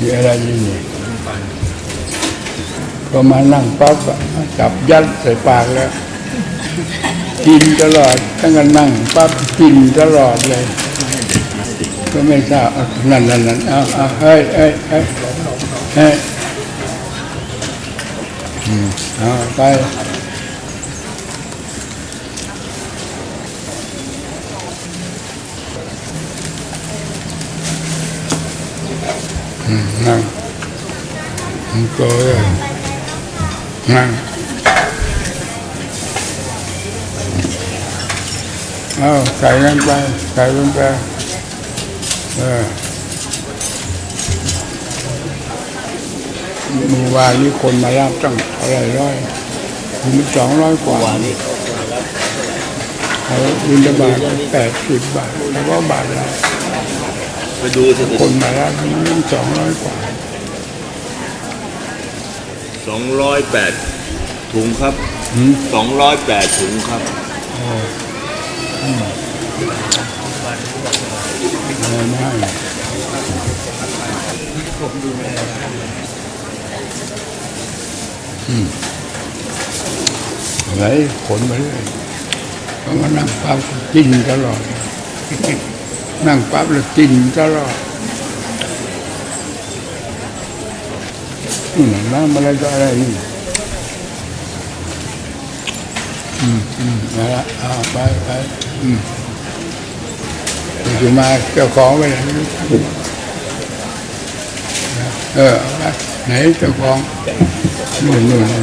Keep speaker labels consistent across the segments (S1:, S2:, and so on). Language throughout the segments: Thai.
S1: มีอะไรอยู่นี่พอมานั่งปั๊บจับยัดใส่ปากแล้ว กินตลอดตั้งแต่นั่งปั๊บกินตลอดเลย ก็ไม่ทราบนั่นนั่นนั่นเอาเอาเฮ้ยเฮ้ยเฮ้ยเฮ้ยอืมเอาไป นั่งมันก็เลยนั่งเอาใส่ลงไปใส่ลงไปเออเมื่อวานนี้คนมารับตั้งอะไรร้อยถึงสองร้อยกว่านี่เขาบินบาทแปดสิบบาทแล้วก็บาทละ
S2: ไปดูสิ
S1: คนมารับนี่สองร้อยกว่า
S2: สองร้อยแปดถุงครับ
S1: หืม
S2: สองร้อยแปดถุงครับ
S1: อะไรไม่อืมไหลขนมาเรื่อยเขามานั่งปั๊บกินตลอด นั่งปั๊บแล้วกินตลอดนี่นน้ำอะไรก็อะไรนี่อืมอืมมาละเอาไปไปอืมอยู่มาเจ้าของไปไหนไม่รู้เออไปไหนเจ้าของนู่นนู่นไหน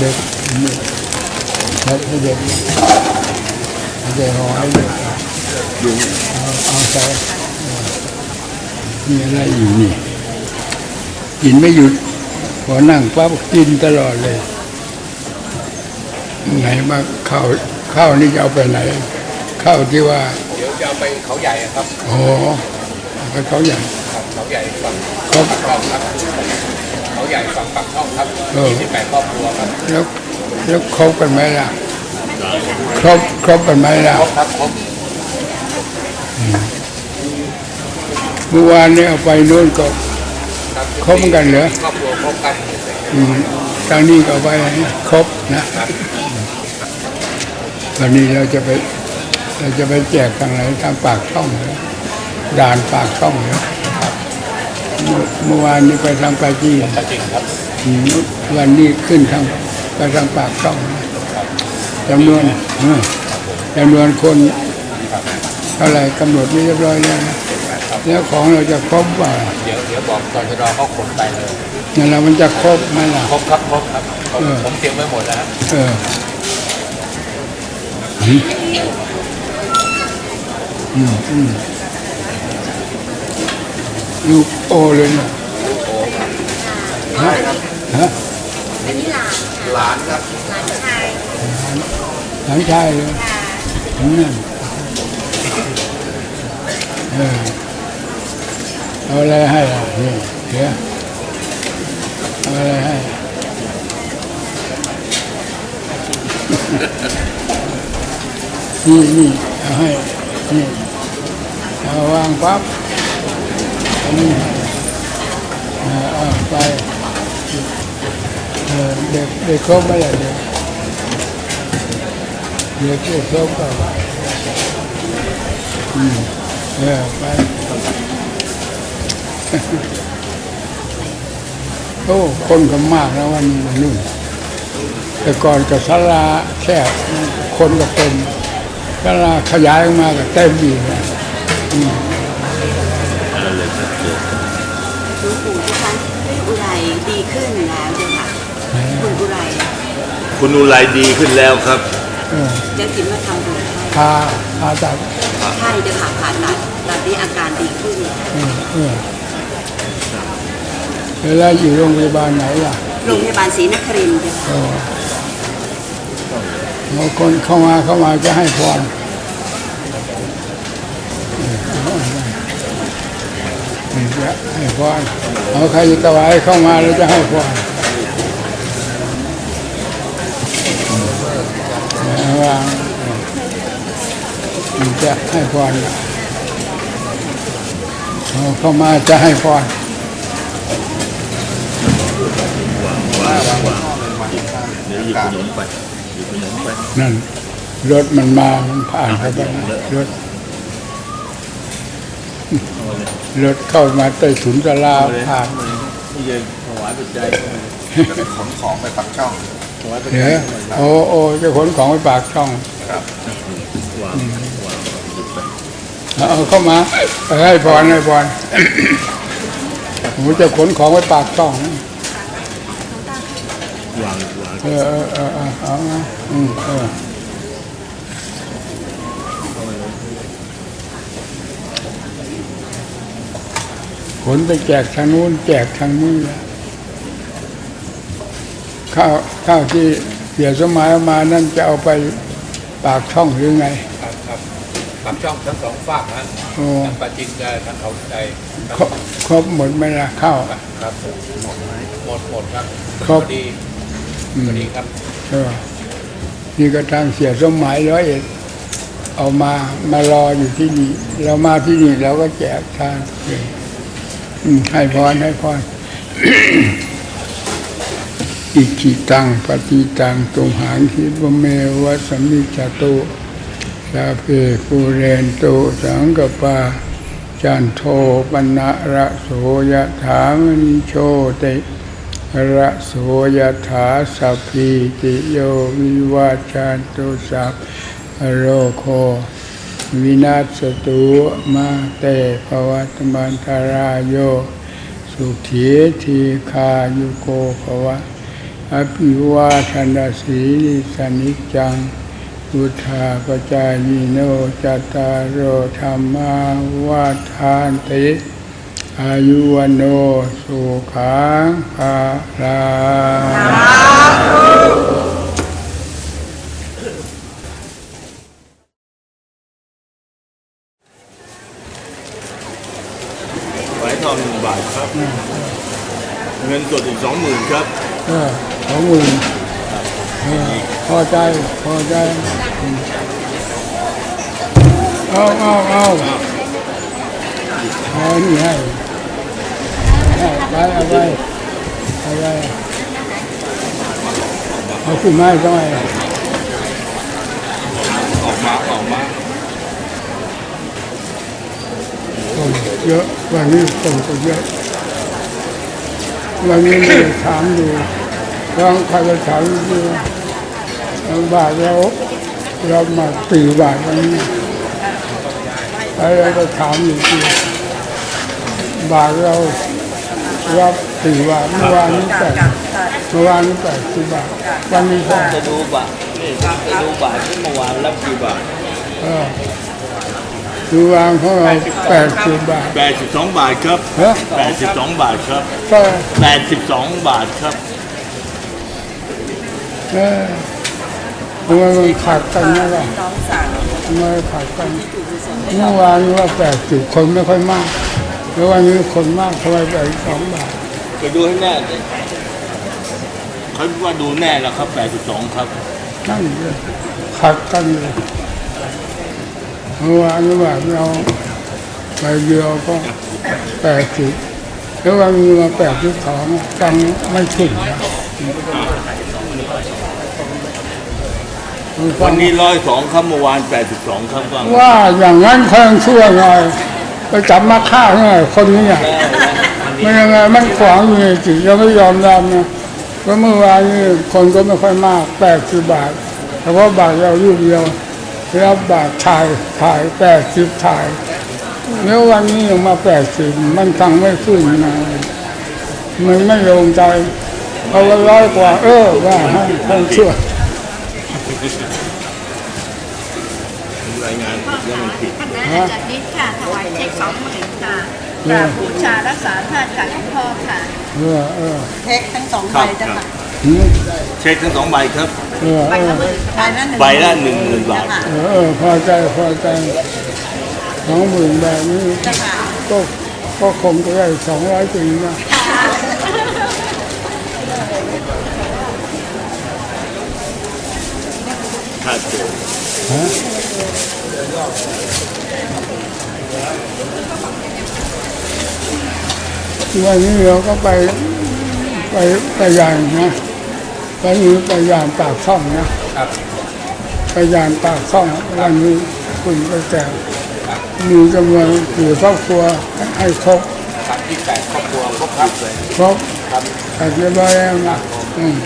S1: เด็กนี่แล้วให้เด็กเด็กรอให้เด็ก เอาเอาใส่มีอะไรอยู่นี่กินไม่หยุดพอนั่งปั๊บกินตลอดเลย ไหนมาข้าวข้าวนี่จะเอาไปไหนข้าวที่ว่า
S3: เดี๋ยวจะเอาไปเขาใหญ่ครับ
S1: โอ้ไปเขาใหญ่
S3: เขาใหญ่ฝั่ง
S1: เขา
S3: ปากช่องครับเขาใหญ่ฝั่งปากช่องครับ
S1: เออ
S3: ยี่สิบแปดครอบครัวครับ
S1: แล้วแล้วครบกันไหมล่ะครบครบกันไหมล่ะ
S3: ครบครับครบ
S1: เมื่อวานเนี้เอาไปโน่นก็
S3: ครบ
S1: กันเหรอ
S3: ครอบครัวครบกัน
S1: อืมทางนี้ก็ไปครบนะวันนี้เราจะไปเราจะไปแจกทางไหนทางปากช่องหรอด่านปากช่องเหรอเมื่อเมื่อวานนี้ไปทางปาจีนวันนี้ขึ้นทางไปทางปากช่องจำนวนจำนวนคน ท่าไหร่กำหนดไม่เรียบร้อยแล้วนะแล้วของเราจะครบว่า
S3: เดี๋ยวเดี๋ยวบอกตชดเขาขนไปเลย
S1: นั่นแหละมันจะครบไหมล่ะ
S3: ครบครับครบครับผม
S1: เออ
S3: ผมเตรียมไว้หมดแล้วครับ
S1: เอออืมอืมอืมลูกโอเลยนะฮะฮะ
S4: อันนี้หลาน
S3: หลานครับ
S4: หลานชาย
S1: หลานชายเลย
S4: ค่ะ
S1: นั่นเออ เอาอะไรให้ล่ะนี่เดี๋ยวเอาอะไรให้นี่นี่เอาให้นี่เอาวางปั๊บอันนี้เอาเอาไปเออเด็กเด็กครบไหมล่ะเด็กเด็กเด็กครบเปล่าอืม เออไปโอ้คนก็มากแล้ววันนี้วันนู่นแต่ก่อนกับศาลาแค่คนก็เต็มศาลาขยายออกมาก็เต็มอีกนะอืม
S4: หลวงปู่ทุกครั้งอุไรดีขึ้นแล้วเจ้าค่ะคุณอุไร
S2: คุณอุไรดีขึ้นแล้วครับ
S1: เออ
S4: เจะถินมาทำบุญให้
S1: พาพาตัด
S4: ใช่ เจ้าค่ะผ่าตัดตอนนี้อาการดีขึ้น
S1: เออเออเวลาอยู่โรงพยาบาลไหนล่ะ
S4: โรงพยาบาลศรีนครินทร์เจ้าค่ะ
S1: เออเอาคนเข้ามาเข้ามาจะให้พรเออเอาอะไรอืมจะให้พรเอาใครจะถวายเข้ามาแล้วจะให้พรเอาวางอืม จะให้พรเอาเข้ามาจะให้พร
S2: วางวางวางเดี๋ยวหยิบขนมไปหยิบขนมไป
S1: นั่นรถมันมามันผ่านเข้าไปรถรถเข้ามาใต้ถุนตลา
S2: เอาเลย
S1: ผ่าน
S2: นี่จะถวายปัจจัย
S3: จะเป็นขนของไปปักช่อง
S1: เดี๋ย
S2: ว
S1: โอ้โอ้จะขนของไปปากช่อง
S2: วางวางหยิบ
S1: เอาเข้ามาให้พรให้พรผมจะขนของไปปากช่อง
S2: วางวาง
S1: เออเออเออเอามาอืมเออขนไปแจกทางนู้นแจกทางนี้แหละข้าวข้าวที่เสียสมัยมานั่นจะเอาไปปากช่องหรือไง
S3: ครับครับปักช่องทั้งสองฝากนะ
S1: โอ้
S3: ทั้งปาจินกับทั้งเขาใจ
S1: ครบครบหมดไหมล่ะข้าว
S3: ครับหมดไหมหมดหมดครับ
S1: ครบ
S3: พอดี
S1: อืม
S3: พอดีครับ
S1: เออนี่ก็ทางเสียสมหมายร้อยเอ็ดเอามามารออยู่ที่นี่ เรามาที่นี่เราก็แจกทานเลยอืมให้พรให้พร อิจิตังปฏิตังตุมหังคิปะเมวะสมมิจจตุ สาเพปูเรนตุสังกปา จันโทปนะระโสยถามณิโชติระโสยถาสัพพิติโยวิวาจันตุสัพโรโควินาศตุมาเตภวัตมันตรายโย สุขีทีคายุโกภวะ อภิวาทนาสีลิสนิจจัง พุทธาปจายโนจตารโรธรรมาวาทานติอายุวโนสุขังภาลา
S2: ถวทองหนึ่งบาทครับ เงินสดอีกสองหมื่นครับ
S1: สองหมื่น อพอใจ พอใจอืมเอาเอาเอาเอานี่ให้ให้ไปเอาไปเอาไปเอาขึ้นมาทำไม
S2: ออกมาออกมา
S1: คนเยอะวันนี้คนก็เยอะวันนี้ไม่ได้ถามดูลองใครไปถามดู บาทเราเรามาตีบาทวันนี้ใครเราก็ถามอยู่ทีบาทเรารับตีบาทเมื่อวานนี้แปดเมื่อวานนี้แปดสิบบาทวันนี้แค่
S2: จะดูบาทนี่จะดูบาทที่เมื่อวานรับกี่บาท
S1: เออดูวางของเราแปดสิบบาท
S2: แปดสิบสองบาทครับ
S1: เฮ้ย
S2: แปดสิบสองบาทครับ
S1: ก็
S2: แปดสิบสองบาทครับ
S1: เออทำไมมันขาดกันนะล่ะ
S4: น้องสั่ง
S1: ทำไมขาดกัน
S4: ถูกส่งไป
S1: เมื่อวานนี้ว่าแปดสิบคนไม่ค่อยมากแล้ววันนี้คนมากทำไมแปดสองบาท
S2: ไปดูให้แน่ดิเขาว่าดูแน่แล้วครับแปดสิบสองครับ
S1: นั่นเลยขาดกันเลยเมื่อวานนี้ว่าเราไปเดียวก็แปดสิบแล้ววันนี้มาแปดสิบสองตังค์ไม่ถึงนะ
S2: วันนี้ร้อยสองครับเมื่อวานแปดสิบสองครับว่า
S1: ว่าอย่างนั้นคอยชั่วหน่อยไปจับมาฆ่าหน่อยคนนี้อะมันยังไงมันขวางอยู่ในจิตยังไม่ยอมรับนะเพราะเมื่อวานนี้คนก็ไม่ค่อยมากแปดสิบบาทเฉพาะบาทเราลูกเดียวรับบาทถ่ายถ่ายแปดสิบถ่ายแล้ววันนี้ยังมาแปดสิบมันฟังไม่ขึ้นนะมันไม่ลงใจเอาไว้ร้อยกว่า เออว่าให้คนชั่ว
S2: รายงานแล้วมันผิด
S5: คณะอาจารย์นิดค่ะ ถวายเช็คสองหมื่นค่ะกราบบูชารักษาท่านจากหลวงพ่อค่ะ
S1: เออเออ
S4: เช็คทั้งสอง
S2: ค
S4: ใบ
S2: รับ
S4: จ้ะ
S2: ครั
S4: ค่ะ
S2: บ
S1: หืม
S2: เช็คทั้งสองใบครับ
S1: เออ
S5: ใบ
S1: เอ
S5: ละ
S1: อ
S5: หมื่น
S4: ใบละหนึ่ง
S2: ใบละหนึ่งหมื่นบาท
S4: จ้ะค่ะ
S1: เออเออพอใจพอใจสองหมื่นแบบนี้
S4: จ้ะค่ะ
S1: ก็ก็คงจะได้สองร้อยปีนะ
S2: ค่าตัว
S1: ฮะ
S2: ค
S1: เออ
S2: รับ
S1: เออ
S2: ค
S1: เอ
S2: รั
S1: อบ เออ
S2: ค รับ
S1: เออวันนี้เราก็ไปไปไปยานนะวันนี้ไปยานปากช่องนะครับไปยานปากช่องวันนี้คุณไปแก่มีจำนวนกี่ครอบครัวให้ครบ
S3: ตัดที่แปดครอบครัวครบครับเลย
S1: ครบแต่เรียบร้อยแล้วนะอืม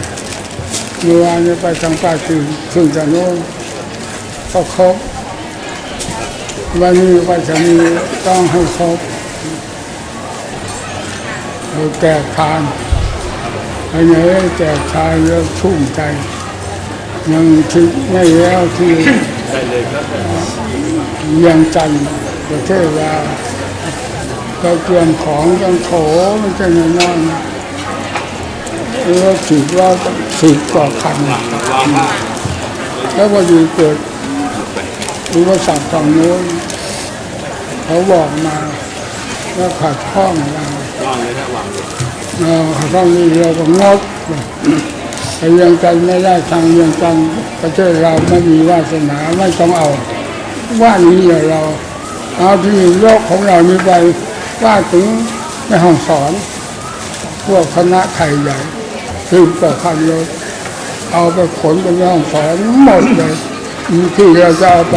S1: เมื่อวานนี้ไปทางป่าถึงถึงจากโน้นก็ครบวันนี้ไปจะมีต้องให้ครบเราแจกทานอันไหนแจกทานแล้วชุ่มใจยังคิดไม่แล้วที่ยังจันประเทศลาเราเตรียมของกันโถมันจะน้อยนะ แล้วถือว่าสิบกว่าคันแล้วพอดีเกิดอุปสรรคฝั่งโน้นเขาบอกมาว่าขัดข้องเรา
S2: ว่างเลยนะว่างเลย
S1: เราขัดข้องนี้เราก็งดไปเรียงกันไม่ได้ทางเรียงกันประเทศเราไม่มีวาสนาไม่ต้องเอาว่านี้เราเอาที่โลกของเรานี้ไปว่าถึงในห้องสอน พวกคณะไทยใหญ่ สิบกว่าคันรถเอาไปขนไปในห้องสอนหมดเลยที่เราจะเอาไป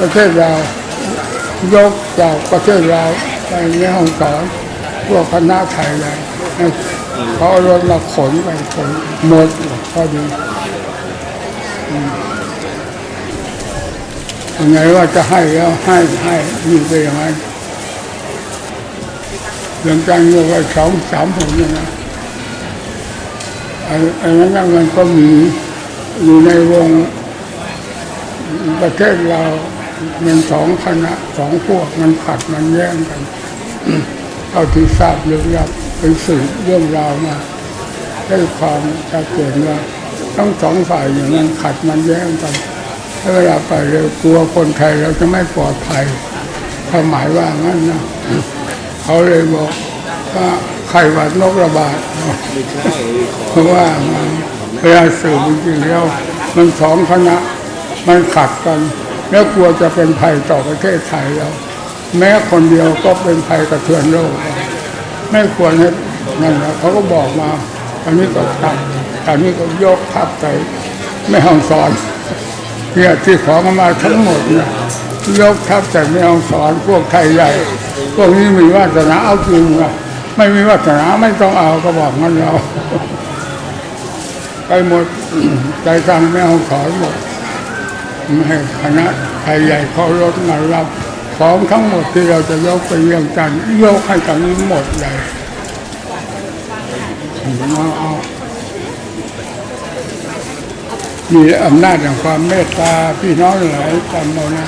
S1: ประเทศเรายกจากประเทศเราไปในห้องสอนพวกคณะไทยใหญ่เขาเอารถมาขนไปขนหมดพอดีอยังไงว่าจะให้แล้วให้ให้มีไปย่างนั้นเรื่องการเงินก็สองสามผมเนี่ยนะ อ้ไอ้นั้นนะมันก็มีอยู่ในวงประเทศเรามันสองคณะสองพวกมันขัดมันแย่งกันเท่าที่ทราบเรื่องรับเป็นสื่อเรื่องราวมาได้ความชัดเจนว่าทั้งสองฝ่ายอย่างนั้นขัดมันแย่งกันถ้าเวลาไปเร็วกลัวคนไทยเราจะไม่ปลอดภัยควาหมายว่างั้นนะเขาเลยบอกว่า ไข้หวัดนกระบาดเพราะว่ามันเวลาสื่อจริงๆแล้วมันสองคณะมันขัดกัน แล้วกลัวจะเป็นภัยต่อประเทศไทยเราแม้คนเดียวก็เป็นภัยกระเทือนโลก ไม่ควรให้นั่นนะเขาก็บอกมาตอนนี้ก็ทำตอนนี้ก็ยกทัพไปไม่ห้องสอนเนี่ยที่ของมาทั้งหมดเนี่ยยกทัพจากแม่ห้องสอนพวกไทยใหญ่พวกนี้มีวาสนาเอาจริงอะ ไม่มีวาสนาไม่ต้องเอาก็บอกงั้นเรา ไปหมดใจกลางแม่ห้องสอหมดไม่ให้คณะไทยใหญ่เขารถมารับของทั้งหมดที่เราจะยกไปเยี่ยงกันยกให้กันนี้หมดเลยเอาเอามีอำนาจแห่งความเมตตาพี่น้องหลายจำเอานะ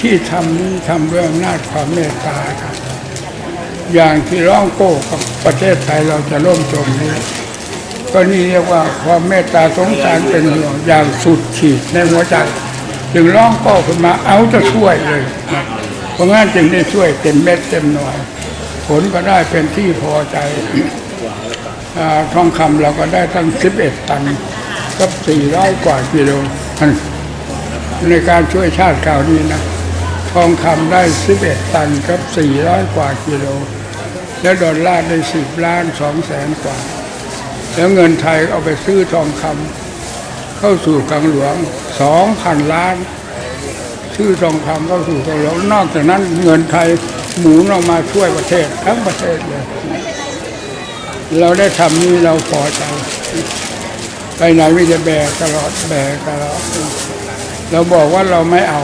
S1: ที่ทำนี้ทำด้วยอำนาจความเมตตาครับ อย่างที่ร้องโก้กับประเทศไทยเราจะล่มจมนี้ก็นี่เรียกว่าความเมตตาสงสารเป็นห่วงอย่างสุดขีดในหัวใจจึงร้องโก้ขึ้นมาเอาจะช่วยเลย เพราะงั้นจึงได้ช่วยเต็มเม็ดเต็มหน่วย ผลก็ได้เป็นที่พอใจอทองคำเราก็ได้ตั้ง 11 ตันกับ400 กว่ากิโลในการช่วยชาติคราวนี้นะ ทองคำได้ 11 ตันกับ400 กว่ากิโล แล้วดอลลาร์ได้10ล้าน2แสนกว่า แล้วเงินไทยเอาไปซื้อทองคำเข้าสู่กลางหลวง2,000ล้าน ซื้อทองคำเข้าสู่กลางหลวงนอกจากนั้นเงินไทยหมุนออกมาช่วยประเทศทั้งประเทศเลยเราได้ทำนี่เราพอใจไปไหนไม่จะแบกตลอดแบกตลอดเราบอกว่าเราไม่เอา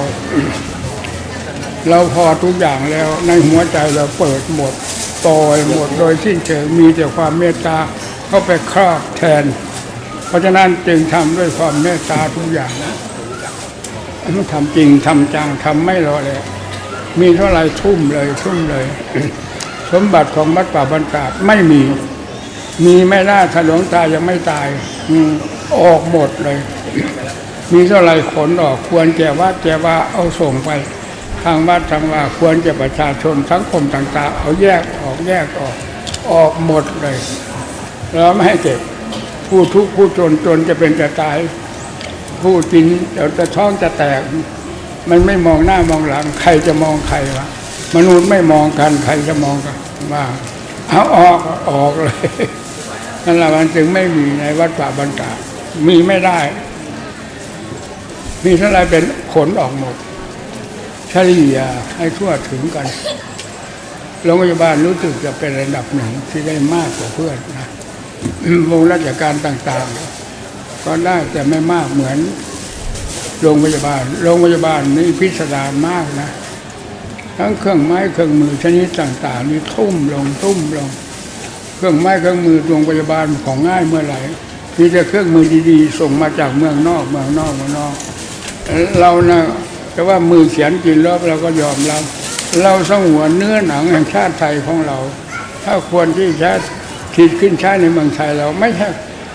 S1: เราพอทุกอย่างแล้วในหัวใจเราเปิดหมด ปล่อยหมดโดยสิ้นเชิงมีแต่ความเมตตาเข้าไปครอบแทน เพราะฉะนั้นจึงทำด้วยความเมตตาทุกอย่างนะทำจริงทำจังทำไม่รอเลย มีเท่าไรทุ่มเลยทุ่มเลย สมบัติของวัดป่าบรรดาไม่มี มีไม่ได้ถ้าหลวงตายังไม่ตาย อืออกหมดเลย มีเท่าไรขนออกควรแก่วัดแก่ว่าเอาส่งไป ทางวัดทางว่าควรจะประชาชนสังคมต่างๆ เอาแยกออกแยกออกออกหมดเลยแล้วไม่ให้เก็บผู้ทุกข์ผู้จนจนจะเป็นจะตาย ผู้กินเดี๋ยวจะท้องจะแตก มันไม่มองหน้ามองหลัง ใครจะมองใครวะมนุษย์ไม่มองกันใครจะมองกันว่าเอาออกออกเลยนั่นแหละมันจึงไม่มีในวัดป่าบรรดามีไม่ได้ มีเท่าไรเป็นขนออกหมด ฉลี่ยให้ทั่วถึงกันโรงพยาบาลรู้สึกจะเป็นระดับหนึ่งที่ได้มากกว่าเพื่อนนะวงราชการต่างๆ ก็ได้แต่ไม่มากเหมือนโรงพยาบาล โรงพยาบาลนี่พิสดารมากนะ ทั้งเครื่องไม้เครื่องมือชนิดต่าง ๆ นี่ทุ่มลงทุ่มลง เครื่องไม้เครื่องมือโรงพยาบาลของง่ายเมื่อไหร่มีแต่เครื่องมือดีๆ ส่งมาจากเมืองนอกเมืองนอกเมืองนอก เรานะ แต่ว่ามือเขียนกินรอบเราก็ยอมรับเราสงวนเนื้อหนังแห่งชาติไทยของเรา ถ้าควรที่จะขีดขึ้นใช้ในเมืองไทยเราไม่ใช่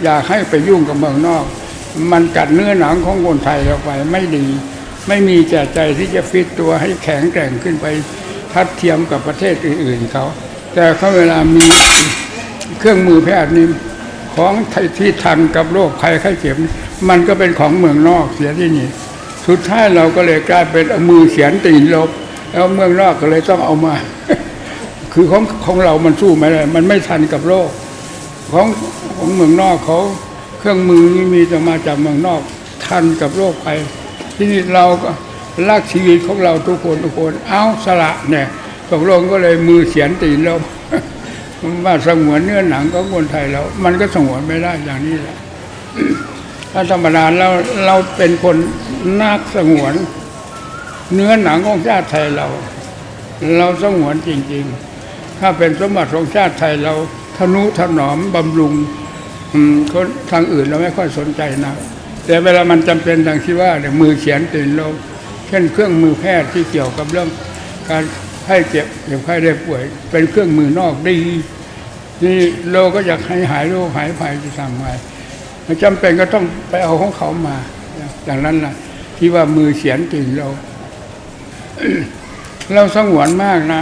S1: อยากให้ไปยุ่งกับเมืองนอก มันกัดเนื้อหนังของคนไทยเราไปไม่ดี ไม่มีแก่ใจที่จะฟิตตัวให้แข็งแกร่งขึ้นไปทัดเทียมกับประเทศอื่นๆเขา แต่เขาเวลามีเครื่องมือแพทย์นี่ของไทยที่ทันกับโรคภัยไข้เจ็บ มันก็เป็นของเมืองนอกเสียที่นี่ สุดท้ายเราก็เลยกลายเป็นเอามือเขียนตีนลบ แล้วเมืองนอกก็เลยต้องเอามา คือของของเรามันสู้ไม่ได้มันไม่ทันกับโลก ของของเมืองนอกเขาเครื่องมือนี่มีแต่มาจากเมืองนอก ทันกับโลกไป ที่นี่เราก็รักชีวิตของเราทุกคนทุกคน เอาสละเนี่ยตกลงก็เลยมือเขียนตีนลบว่าสงวนเนื้อหนังของคนไทยแล้ว มันก็สงวนไม่ได้อย่างนี้แหละ ถ้าธรรมดาเราเราเป็นคนนักสงวน เนื้อหนังของชาติไทยเรา เราสงวนจริง ๆ ถ้าเป็นสมบัติของชาติไทยเราทนุถนอมบำรุงอืมคนทางอื่นเราไม่ค่อยสนใจนะแต่เวลามันจำเป็นดังที่ว่าเนี่ยมือเขียนตื่นเราเช่นเครื่องมือแพทย์ที่เกี่ยวกับเรื่องการให้เจ็บเจ็บไข้ได้ป่วย เป็นเครื่องมือนอกดีนี่เราก็อยากให้หายโรคหายภัยจะทำไง จำเป็นก็ต้องไปเอาของเขามา อย่างนั้นแหละที่ว่ามือเขียนถึงเรา เราสงวนมากนะ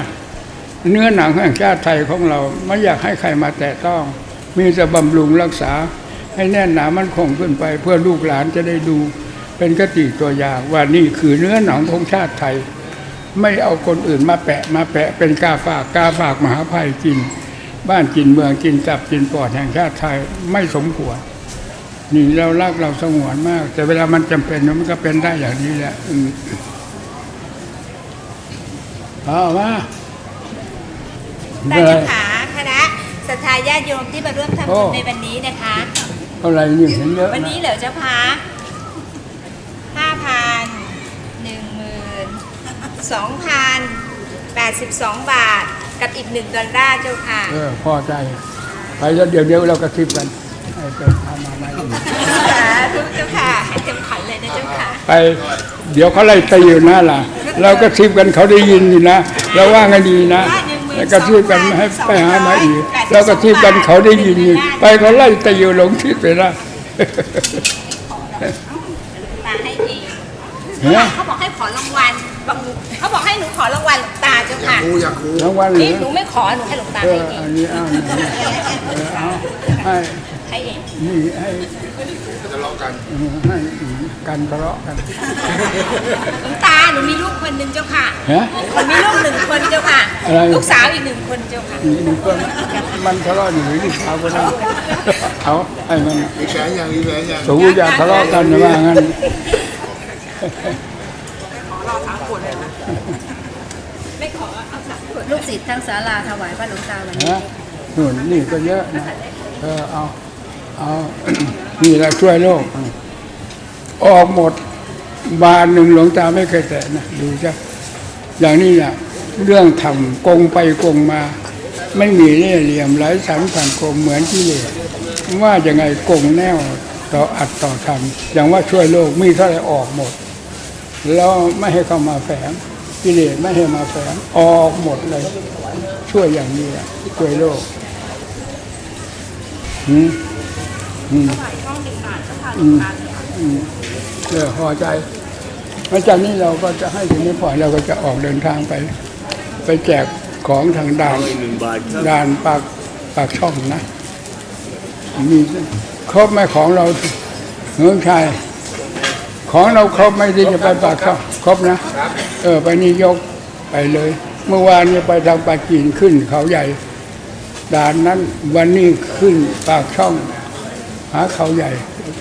S1: เนื้อหนังแห่งชาติไทยของเรา ไม่อยากให้ใครมาแตะต้อง มีแต่บำรุงรักษา ให้แน่นหนามันคงขึ้นไป เพื่อลูกหลานจะได้ดู เป็นกติตัวอย่างว่านี่คือเนื้อหนังของชาติไทย ไม่เอาคนอื่นมาแปะมาแปะเป็นกาฝากกาฝากมหาภัยกิน บ้านกินเมืองกินจับกินปอดแห่งชาติไทยไม่สมควร นี่เรารักเราสงวนมาก แต่เวลามันจำเป็นมันก็เป็นได้อย่างนี้แหละอืมเอามา
S6: ท่านเจ้าขาคณะศรัทธาญาติโยมที่มาร่วมทำบุญในวันนี้นะคะ
S1: เท่าไหรนี่เห็นเยอะ
S6: วัน
S1: นะ
S6: นี้เหลือเจ้าคะห้าพันหนึ่งหมื่นสองพันแปดสิบสองบาทกับอีกหนึ่งดอลลาร์เจ้าค่ะ
S1: เออพอใจ ไปแล้วเดี๋ยวเดี๋ยวเรากระซิบกัน ให้ไปทำมาใหม่อีก
S6: สาธุเจ้าค่ะให้เต็มขันเลยนะเจ้าค่ะ
S1: ไปเดี๋ยวเขาไล่ตีอยู่นะล่ะ เราก็ซิบกันเขาได้ยินอยู่นะเราว่าไงดีนะแล้วก็ซิบกันให้ไปหามาอีกเราก็ซิบกันเขาได้ยินอยู่ไปเขาไล่ตีอยู่หลงทิศไปละ
S6: ตาให้เอง
S1: เห็นไหม
S6: เขาบอกให้ขอรางวัล บอกหนูเขาบอกให้หนูขอรางวัลหลวงตาเจ้าค่ะ
S3: กูอยากกู
S1: รางวัลเหร
S6: นี่
S1: อ
S6: หนูไม่ขอหนูให้หลวงตา
S1: เอ
S6: ให้
S1: อ
S6: เอ
S1: อั
S6: ง
S1: นนี้เอาเออเอาให้
S6: ให้เอง
S1: นี่ให้
S3: ทะเลาะกัน
S1: เออให้กันทะเลาะกัน
S6: หลวงตาหนูมีลูกคนหนึ่งเจ้าค่ะ
S1: ฮะ
S6: หนูมีลูกหนึ่งคนเจ้าค่ะ
S1: อะไร
S6: ลูกสาวอีกหนึ่งคนเจ้าค่ะ
S1: นี่มันก็มันทะเลาะอยู่ที่เช้าก็ได้เอาให้มัน
S3: มีแสนยังมีแสนยัง
S1: สูอย่าทะเลาะกันนะว่างั้น
S5: ลูกศิษย์ทั้งศาลาถวายพระหลวงตาวันนี้
S1: นะนู่นนี่ก็เยอะนะเออเอาเอา นี่แหละช่วยโลก ออกหมด บานหนึ่งหลวงตาไม่เคยแตะนะดูจ้ะอย่างนี้แหละเรื่องทำกงไปกงมา ไม่มีเล่ห์เหลี่ยมไร้สันสังคมเหมือนที่เลสว่ายังไงกงแนวต่ออัดต่อทำอย่างว่าช่วยโลกมีเท่าไหรออกหมด แล้วไม่ให้เข้ามาแฝงกิเลสไม่ให้มาแฝงออกหมดเลย ช่วยอย่างนี้ช่วยโลกอืมอืมอืมอืมเออพอใจหลังจากนี้เราก็จะให้ถึงนี้พอเราก็จะออกเดินทางไป ไปแจกของทางด่าน
S2: หนึ่งบาทครับ
S1: ด่านปากปากช่องนะมีครบไหมของเราเมืองชาย ของเราครบไหมที่จะไปปากช่องครบนะ เออ ไปนี่ยกไปเลย เมื่อวานเนี่ยไปทางปากจีนขึ้นเขาใหญ่ด่านนั้นวันนี้ขึ้นปากช่อง หาเขาใหญ่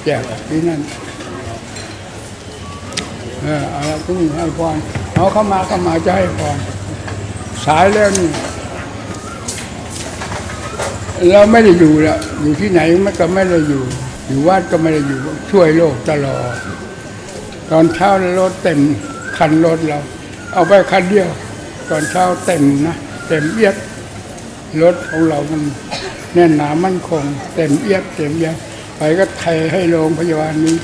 S1: แจกที่นั่นเออเอาละที่นี่ให้พรเอาเข้ามาเข้ามาจะให้พรสายแล้วนี่ เราไม่ได้อยู่แล้วอยู่ที่ไหนมันก็ไม่ได้อยู่ อยู่วัดก็ไม่ได้อยู่ช่วยโลกตลอด ตอนเช้ารถเต็มคันรถเรา เอาไปคันเดียว ตอนเช้าเต็มนะเต็มเอียดรถของเรามันแน่นหนามั่นคง เต็มเอียดเต็มเอียดไปก็เทให้โรงพยาบาลนี้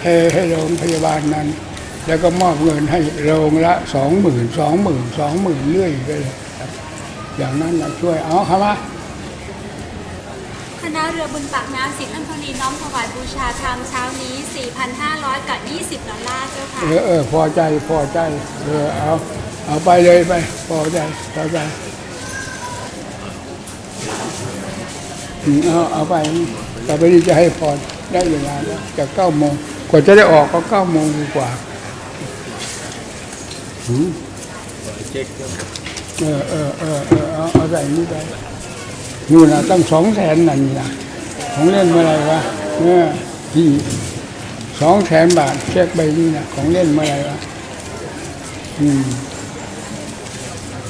S1: เทให้โรงพยาบาลนั้น แล้วก็มอบเงินให้โรงละสองหมื่นสองหมื่นสองหมื่นเรื่อยไปเลยอย่างนั้นนะช่วยเอาเข้ามา
S7: คณะเรือบุญปากน้ำสิงห์อันโทนีน้อมถวายบูชาธรรมเช้านี้ 4,500 กับ 20 ดอลลาร์เจ้าค่ะ
S1: เออเออพอใจพอใจเออเอาเอาไปเลยไป พอใจพอใจอืมเอาเอาไปต่อไปนี้จะให้พรได้เวลาแล้วจากเก้าโมงกว่าจะได้ออกก็เก้าโมงกว่าอืม
S2: เช็คครับ
S1: เออเออเออเออเอาเอาใส่นี่ไป นู่นนะตั้งสองแสนนั่นน่ะของเล่นเมื่อไรวะเมื่อที่สองแสนบาทเช็คใบนี้นะของเล่นเมื่อไรวะอืม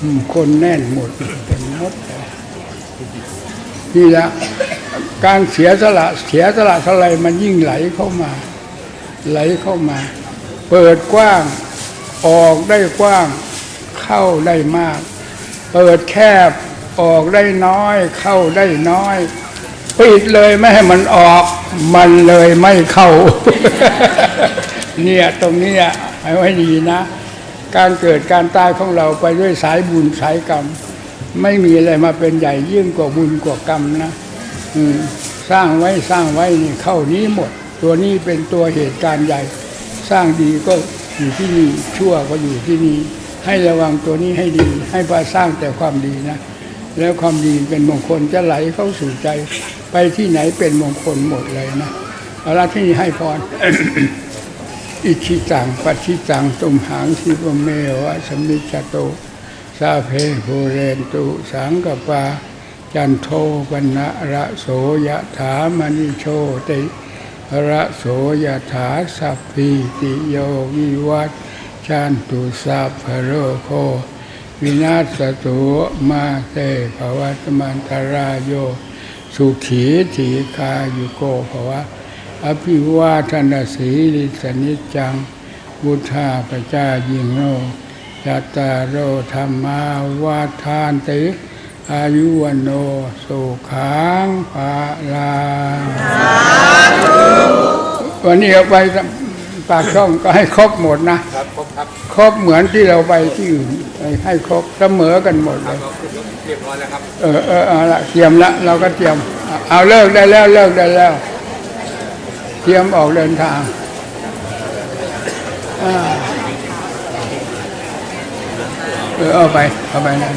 S1: อืมคนแน่นหมดเต็มหมดนี่ละการเสียสละเสียสละเท่าไรมันยิ่งไหลเข้ามา ไหลเข้ามา เปิดกว้าง ออกได้กว้าง เข้าได้มาก เปิดแคบ ออกได้น้อย เข้าได้น้อยปิดเลยไม่ให้มันออก มันเลยไม่เข้า เนี่ยตรงนี้ยให้ไว้ดีนะ การเกิดการตายของเราไปด้วยสายบุญสายกรรม ไม่มีอะไรมาเป็นใหญ่ยิ่งกว่าบุญกว่ากรรมนะอืสร้างไว้สร้างไว้นี่เข้านี้หมด ตัวนี้เป็นตัวเหตุการณ์ใหญ่ สร้างดีก็อยู่ที่นี่ชั่วก็อยู่ที่นี่ให้ระวังตัวนี้ให้ดี ให้พาสร้างแต่ความดีนะ แล้วความดีเป็นมงคลจะไหลเข้าสู่ใจ ไปที่ไหนเป็นมงคลหมดเลยนะเอาละที่นี่ให้พรอิชิตังปัชิตังตุมหังคิปเมวะสมิจโตสาเพโหเรนตุสังกปาจันโทปนะระโสยถามณิโชติระโสยถาสัพพิติโยวิวัตชันตุสัพพโรโค วินาศตุมาเตภวัตมันตรายโย สุขีทีคายุโกภวะ อภิวาทนาสีลิสนิจจัง บุทธาปจายิงโนยัตตารโรธรรมาวาทานติ อายุวันโนสุขังภาลาวันนี้เอาไปปากช่องก็ให้ครบหมดนะ
S3: ครับ ครบครับ
S1: ครบเหมือนที่เราไปที่อื่นให้ครบเสมอกันหมดเลย
S3: เรียบร้อยแล้วครับ
S1: เออเออเอาละเตรียมละเราก็เตรียม เอาเลิกได้แล้วเลิกได้แล้ว เตรียมออกเดินทางอ่าเออเอาไปเอาไปนะ